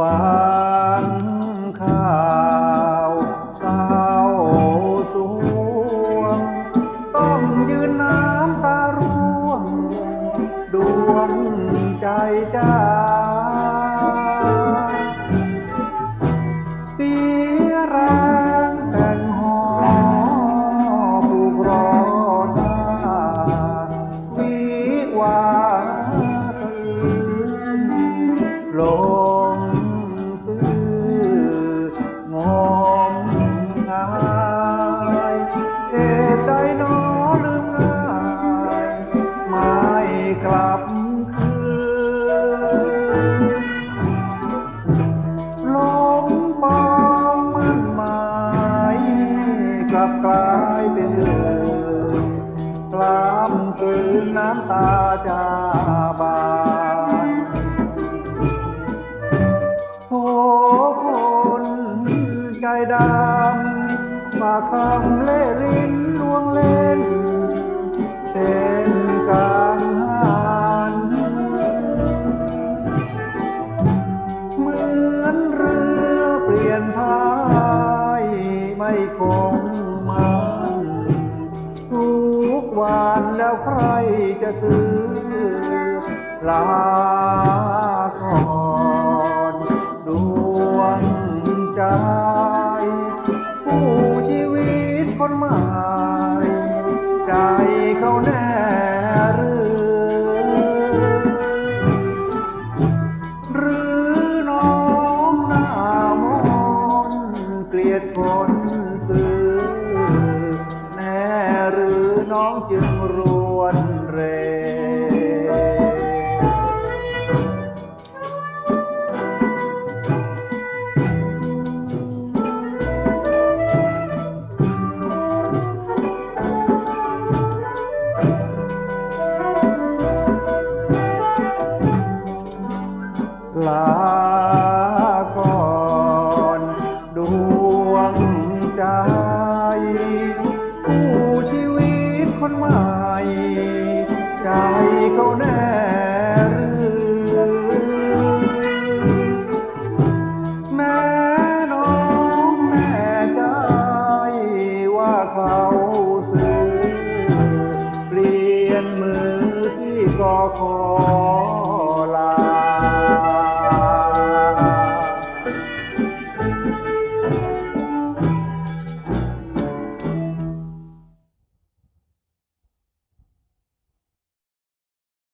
ฟังข่าวเศร้าสวง ต้องยืนน้ำตาร่วง ดวงใจจ้าเสียรง นน้ำตาจาบานโอ้คนใจดำมาคำเล่ลิ้นลวงเล่น เป็นกลางหันเหมือนเรือเปลี่ยนพายไม่คงมัน จะซื้อลาก่อนดวงใจผู้ชีวิตคนใหม่ใจเขาแน่หรือหรือน้องหน้ามนเกลียดคนซื้อแน่หรือน้องจึงรวน ลาก่นดวงใจผู้ชีวิตคนใหม่ แน่แม่น้องแม่ใจว่าเขาซื้อเปลี่ยนมือที่ก็คอ